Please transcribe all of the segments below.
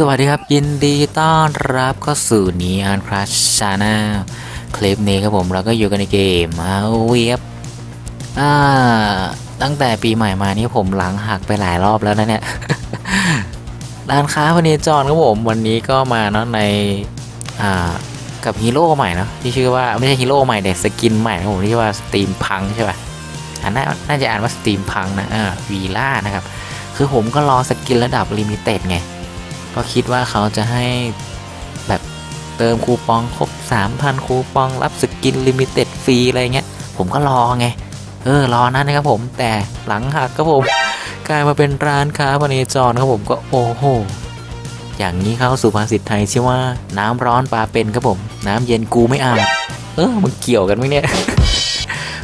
สวัสดีครับ ยินดีต้อนรับเข้าสู่นีอันคราชชาแนลคลิปนี้ครับผมเราก็อยู่กันในเกมมาเวียบอ่าตั้งแต่ปีใหม่มานี้ผมหลังหักไปหลายรอบแล้วนะเนี่ยร้านค้าพเนจรครับผม วันนี้ก็มาเนาะในอ่ากับฮีโร่ใหม่เนาะที่ชื่อว่าไม่ใช่ฮีโร่ใหม่แต่สกินใหม่ครับผมที่ชื่อว่าสตรีมพังใช่ป่ะอันน่าน่าจะอ่านว่าสตรีมพังนะอ่าวีล่านะครับคือผมก็รอสกินระดับลิมิเต็ดไง ก็คิดว่าเขาจะให้แบบเติมคูปองครบ 3,000 คูปองรับสกินลิมิเต็ดฟรีอะไรเงี้ย ผมก็รอไง เออ รอนั่นนะครับผม แต่หลังหักครับผม กลายมาเป็นร้านค้าพเนจรครับผมก็โอ้โห อย่างนี้เข้าสู่ภาษิตไทยชื่อว่า น้ำร้อนปลาเป็นครับผม น้ำเย็นกูไม่อาบเออ มันเกี่ยวกันไหมเนี่ย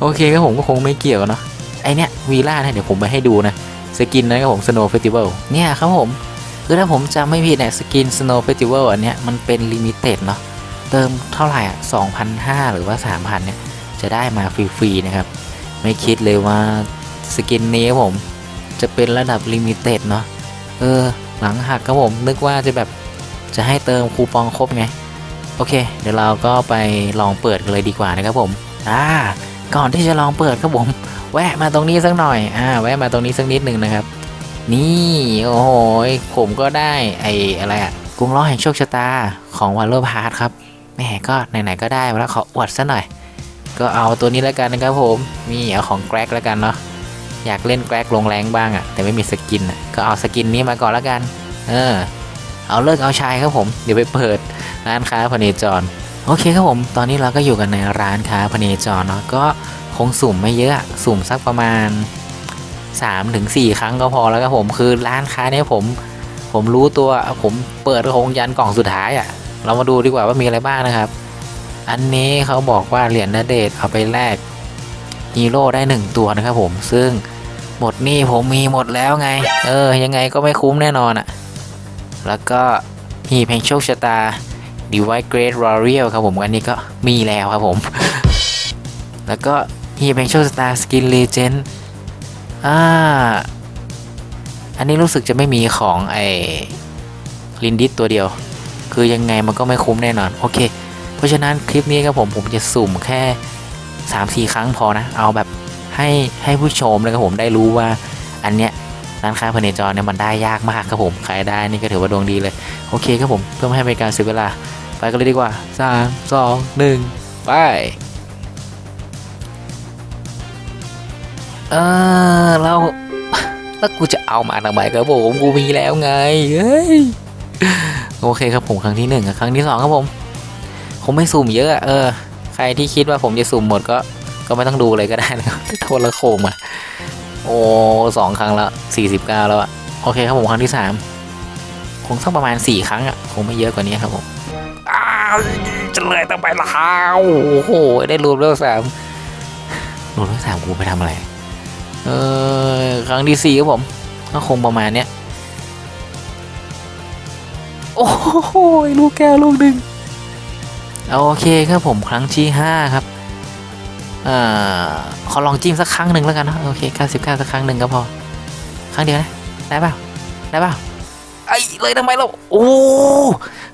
โอเคครับผมก็คงไม่เกี่ยวเนาะ ไอเนี้ยวีล่าเนี่ยเดี๋ยวผมไปให้ดูนะ สกินนะครับผม Snow Festival เนี่ยครับผม คือถ้าผมจำไม่ผิดเนี่ยสกิน Snow Festival อันเนี้ยมันเป็นลิมิเต็ดเนาะเติมเท่าไหร่อะ2,500 หรือว่า 3,000 เนี่ย จะได้มาฟรีๆนะครับ ไม่คิดเลยว่าสกินนี้ผมจะเป็นระดับลิมิเต็ดเนาะเออ หลังหักครับผมนึกว่าจะแบบจะให้เติมคูปองครบไง โอเค เดี๋ยวเราก็ไปลองเปิดกันเลยดีกว่านะครับผมอ่าก่อนที่จะลองเปิดครับผม แวะมาตรงนี้สักหน่อยอ่าแวะมาตรงนี้สักนิดหนึ่งนะครับ นี่โอ้โหผมก็ได้ไอ้อะไรอะกรุงล้อแห่งโชคชะตาของวันโลพาร์ทครับแหมก็ไหนๆก็ได้มาแล้วขออวดซะหน่อย ก็เอาตัวนี้แล้วกันนะครับผมนี่เอาของแกรกแล้วกันเนาะอยากเล่นแกรกลงแรงบ้างอะแต่ไม่มีสกินอะก็เอาสกินนี้มาก่อนแล้วกัน เออ เอาเลิกเอาชายครับผมเดี๋ยวไปเปิดร้านค้าพเนจรโอเคครับผมตอนนี้เราก็อยู่กันในร้านค้าพเนจรเนาะก็คงสุ่มไม่เยอะสุ่มสักประมาณ 3ถึง4ครั้งก็พอแล้วครับผมคือร้านค้าเนี้ยผม ผมรู้ตัวผมเปิดคงยันกล่องสุดท้ายอะ่ะ เรามาดูดีกว่าว่ามีอะไรบ้างนะครับ อันนี้เขาบอกว่าเหรียญนาเดชเอาไปแลกฮีโร่ได้หนึ่งตัวนะครับผมซึ่งหมดนี่ผมมีหมดแล้วไง เออ ยังไงก็ไม่คุ้มแน่นอนอะ่ะ แล้วก็หีบแห่งโชคชะตาดีไวเกรดรอเรียลครับผมอันนี้ก็มีแล้วครับผม แล้วก็หีบแห่งโชคชะตาสกินเลเจนด์ อ่า อันนี้รู้สึกจะไม่มีของไอลินดิสตัวเดียว คือยังไงมันก็ไม่คุ้มแน่นอน โอเค เพราะฉะนั้นคลิปนี้ครับผมผมจะสุ่มแค่ 3-4 ครั้งพอนะ เอาแบบให้ให้ผู้ชมนะครับผมได้รู้ว่าอันเนี้ยร้านค้าพเนจรเนี่ยมันได้ยากมากครับผม ใครได้นี่ก็ถือว่าดวงดีเลย โอเคครับผม เพื่อไม่ให้เป็นการเสียเวลา ไปกันเลยดีกว่า 3 2 1 ไป เออเราแล้วกูจะเอามาทำไมครับผมกูมีแล้วไงเฮ้ยโอเคครับผมครั้งที่หนึ่งกับครั้งที่สองครับผม ผมไม่สุ่มเยอะอะเออ ใครที่คิดว่าผมจะสุ่มหมดก็ก็ไม่ต้องดูเลยก็ได้นะครับโทษละโคมอะโอ้สองครั้งละสี่สิบเก้าแล้วอะโอเคครับผมครั้งที่สามคงสักประมาณสี่ครั้งอะคงไม่เยอะกว่านี้ครับผมอ้าวจะเลยต้องไปแล้วโอ้โหได้รวมเรื่องสามรวมเรื่องสามกูไปทำอะไร เออครั้งที่สี่ครับผมก็คงประมาณเนี้ยโอ้โหลูกแก้วลูกหนึ่งโอเคครับผมครั้งที่ห้าครับเอ่อขอลองจิ้มสักครั้งหนึ่งแล้วกันนะโอเคเก้าสิบเก้าสักครั้งหนึ่งก็พอ ครั้งเดียวนะได้เปล่าได้เปล่าไอ้เลยทำไมเราโอ้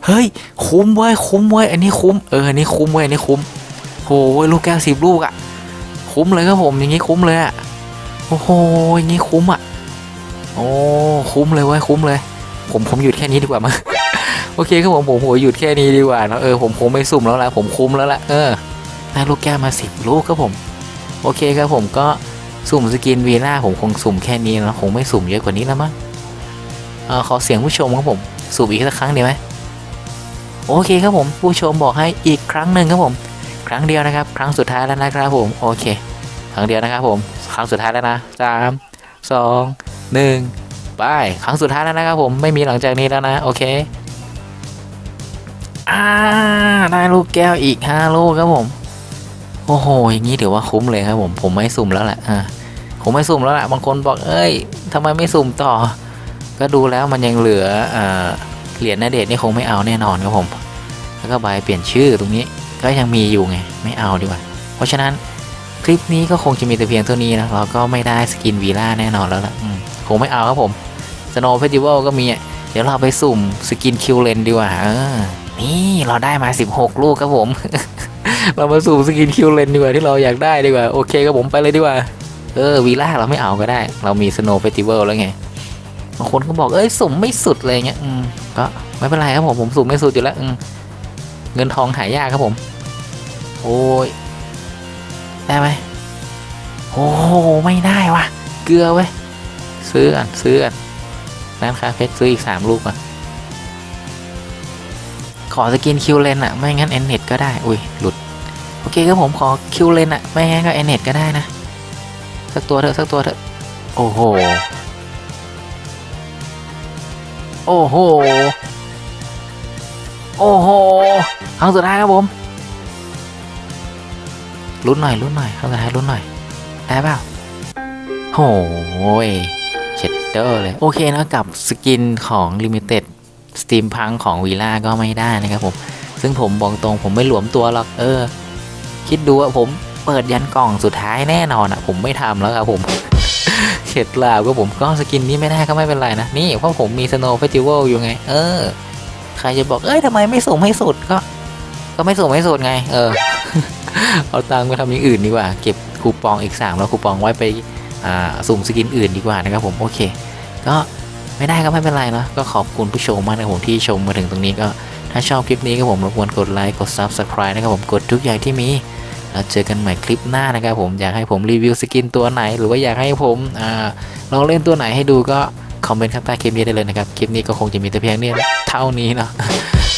เฮ้ยคุ้มเว้ยคุ้มเว้ยอันนี้คุ้มเอออันนี้คุ้มเว้ยอันนี้คุ้มโอ้ยลูกแก้วสิบลูกอะคุ้มเลยครับผมอย่างงี้คุ้มเลยอะ โอ้โหอย่างงี้คุ้มอะ โอ้คุ้มเลยเว้ยคุ้มเลย ผมผมหยุดแค่นี้ดีกว่ามั้งโอเคครับผมผมผมหยุดแค่นี้ดีกว่าเนอะเออผมคงไม่สุ่มแล้วละผมคุ้มแล้วละเออได้ลูกแก้วมาสิบลูกครับผม โอเคครับผมก็สุ่มสกินวีล่าผมคงสุ่มแค่นี้นะคงไม่สุ่มเยอะกว่านี้แล้วมั้งเออขอเสียงผู้ชมครับผมสุ่มอีกสักครั้งดีไหมโอเคครับผมผู้ชมบอกให้อีกครั้งหนึ่งครับผม ครั้งเดียวนะครับ ครั้งสุดท้ายแล้วนะครับผมโอเค ครั้งเดียวนะครับผม ครั้งสุดท้ายแล้วนะสามสองหนึ่งไปครั้งสุดท้ายแล้วนะครับผมไม่มีหลังจากนี้แล้วนะโอเคอ่าได้ลูกแก้วอีกห้าลูกครับผม โอ้โหอย่างนี้ถือว่าคุ้มเลยครับผมผมไม่สุ่มแล้วแหละอ่าผมไม่สุ่มแล้วแหละบางคนบอกเอ้ยทำไมไม่สุ่มต่อ ก็ดูแล้วมันยังเหลือเอ่อเหรียญนาเดชนี่คงไม่เอาแน่นอนครับผม แล้วก็ใบเปลี่ยนชื่อตรงนี้ก็ยังมีอยู่ไง ไม่เอาดีกว่า เพราะฉะนั้น คลิปนี้ก็คงจะมีแต่เพียงเท่านี้นะเราก็ไม่ได้สกินวีล่าแน่นอนแล้วล่ะคงไม่เอาครับผมสโนว์เฟสติวัลก็มีเดี๋ยวเราไปสุ่มสกินคิวเลนดีกว่าเออนี่เราได้มา 16 ลูกครับผม เรามาสุ่มสกินคิวเลนดีกว่าที่เราอยากได้ดีกว่า โอเคครับผมไปเลยดีกว่า เออวีล่าเราไม่เอาก็ได้ เรามีสโนว์เฟสติวัลแล้วไงบางคนก็บอกเอ้ยสุ่มไม่สุดเลยเงี้ยอืมก็ไม่เป็นไรครับผมผมสุ่มไม่สุดอยู่แล้วเงินทองหายากครับผม โอ้ย ได้ไหมโอ้ไม่ได้วะเกลือเว้ยซื้ออะซื้ออะร้านคาเพชรซื้ออีกสามลูกอะขอสกินคิวเลนอะ ไม่งั้นเอ็นเน็ตก็ได้ อุ้ยหลุด โอเคครับผมขอคิวเลนอะ ไม่งั้นก็เอ็นเน็ตก็ได้นะ สักตัวเถอะ สักตัวเถอะ โอ้โห โอ้โห โอ้โหครั้งสุดท้ายครับผม ลุ้นหน่อยลุ้นหน่อยครั้งสุดท้ายลุ้นหน่อยได้เปล่าโอ้ยเช็ดเดอร์เลย โอเคนะกับสกินของ Limited Steam พังของวีล่าก็ไม่ได้นะครับผม ซึ่งผมบอกตรงผมไม่หลวมตัวหรอก เออ คิดดูว่าผมเปิดยันกล่องสุดท้ายแน่นอนอะ ผมไม่ทำแล้วครับผมเข็ดลาบก็ผมก็สกินนี้ไม่ได้ก็ไม่เป็นไรนะ นี่เพราะผมมี Snow Festival อยู่ไง เออ ใครจะบอกเอ้ยทำไมไม่ส่งให้สุดก็ ก็ไม่ส่งให้สุดไง เออ เอาตังค์ไปทำอย่างอื่นดีกว่า เก็บคูปองอีก3แล้วคูปองไว้ไปสุ่มสกินอื่นดีกว่านะครับผมโอเค ก็ไม่ได้ก็ไม่เป็นไรเนาะก็ขอบคุณผู้ชมมากนะครับผมที่ชมมาถึงตรงนี้ก็ถ้าชอบคลิปนี้ก็ผมรบกวนกดไลค์กด Subscribe นะครับผมกดทุกอย่างที่มีแล้วเจอกันใหม่คลิปหน้านะครับผมอยากให้ผมรีวิวสกินตัวไหน หรือว่าอยากให้ผมอลองเล่นตัวไหนให้ดูก็คอมเมนต์ข้างใต้คลิปนี้ได้เลยนะครับ คลิปนี้ก็คงจะมีแต่เพียงนี้เท่านี้เนาะ